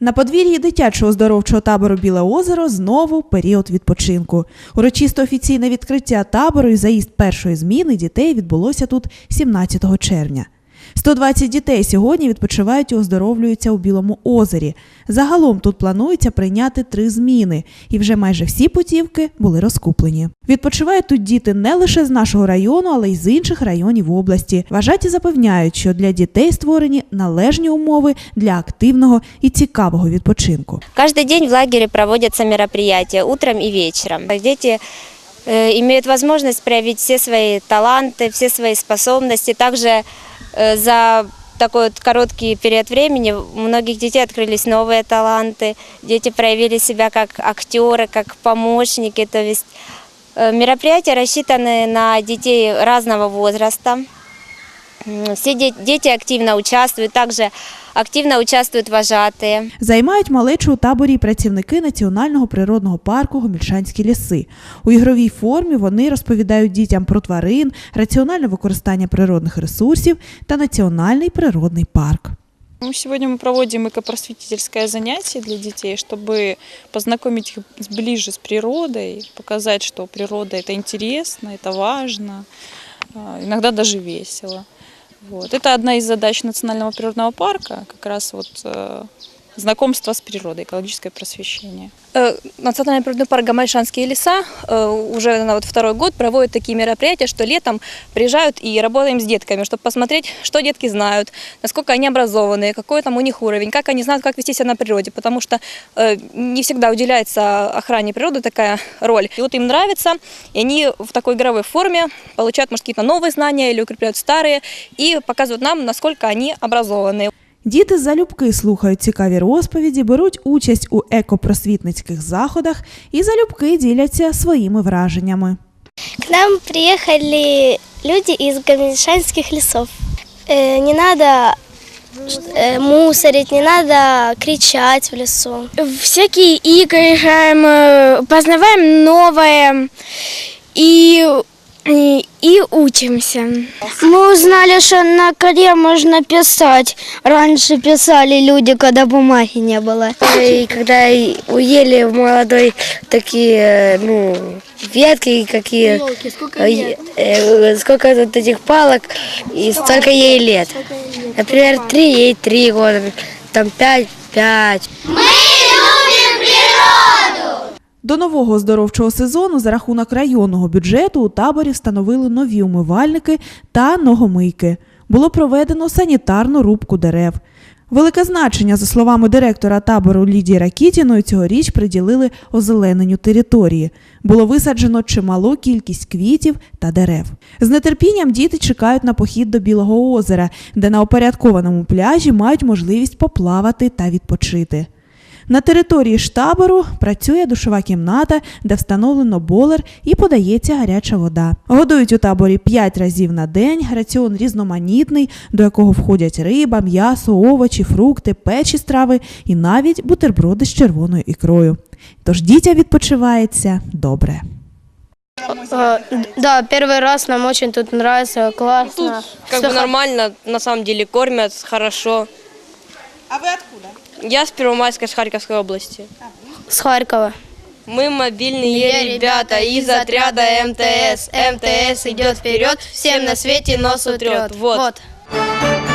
На подвір'ї дитячого здоровчого табору Біле озеро знову період відпочинку. Урочисто офіційне відкриття табору і заїзд першої зміни дітей відбулося тут 17 червня. 120 дітей сьогодні відпочивають і оздоровлюються у Білому озері. Загалом тут планується прийняти три зміни, і вже майже всі путівки були розкуплені. Відпочивають тут діти не лише з нашого району, але й з інших районів області. Вважаті запевняють, що для дітей створені належні умови для активного і цікавого відпочинку. Каждый день в лагере проводятся мероприятия утром и вечером. Дети э, имеют возможность проявить все свои таланты, все свои способности. Также э, за такой вот короткий период времени у многих детей открылись новые таланты. Дети проявили себя как актеры, как помощники. То есть э, мероприятия рассчитаны на детей разного возраста. М, Все де- дети активно участвуют, также активно участвуют вожатые. Займають малечу у таборі й працівники Національного природного парку Гомільшанські ліси. У ігровій формі вони розповідають дітям про тварин, раціональне використання природних ресурсів та національний природний парк. Ну, Сегодня мы проводим экопросветительское занятие для детей, чтобы познакомить их с- ближе с природой, показать, что природа это интересно, это важно, а, иногда даже весело. Вот. Это одна из задач Национального природного парка, как раз вот э, знакомство с природой, экологическое просвещение. Э, Национальный природный парк Гамальшанские леса э, уже на вот второй год проводит такие мероприятия, что летом приезжают и работаем с детками, чтобы посмотреть, что детки знают, насколько они образованные, какой там у них уровень, как они знают, как вести себя на природе, потому что э, не всегда уделяется охране природы такая роль. И вот им нравится, и они в такой игровой форме получают, может, какие-то новые знания или укрепляют старые, и показывают нам, насколько они образованные. Діти залюбки слухають цікаві розповіді, беруть участь у екопросвітницьких заходах і залюбки діляться своїми враженнями. К нам приехали люди из гамельшанских лесов. Э, Не надо э, мусорить, не надо кричать в лесу. всякие игры играем, э, познаваем новое и, И, и учимся. Мы узнали, что на коре можно писать. Раньше писали люди, когда бумаги не было. И когда уели молодой такие, ну, ветки какие, э, сколько тут этих палок, и столько ей лет. Например, три, ей три года, там пять, пять. До нового оздоровчого сезону за рахунок районного бюджету у таборі встановили нові умивальники та ногомийки. Було проведено санітарну рубку дерев. Велике значення, за словами директора табору Лідії Ракітіної, цьогоріч приділили озелененню території. Було висаджено чималу кількість квітів та дерев. З нетерпінням діти чекають на похід до Білого озера, де на опорядкованому пляжі мають можливість поплавати та відпочити. На території штабору працює душова кімната, де встановлено болер і подається гаряча вода. Годують у таборі 5 разів на день. Раціон різноманітний, до якого входять риба, м'ясо, овочі, фрукти, печі страви і навіть бутерброди з червоною ікрою. Тож дітям відпочивається добре. Э, Да, первый раз нам очень тут нравится, классно. Как бы нормально, на самом деле, кормят хорошо. А ви откуда? Я с Первомайска, с Харьковской области. С Харькова. Мы мобильные ребята из отряда МТС. МТС идет вперед, всем на свете нос утрет. Вот. Вот.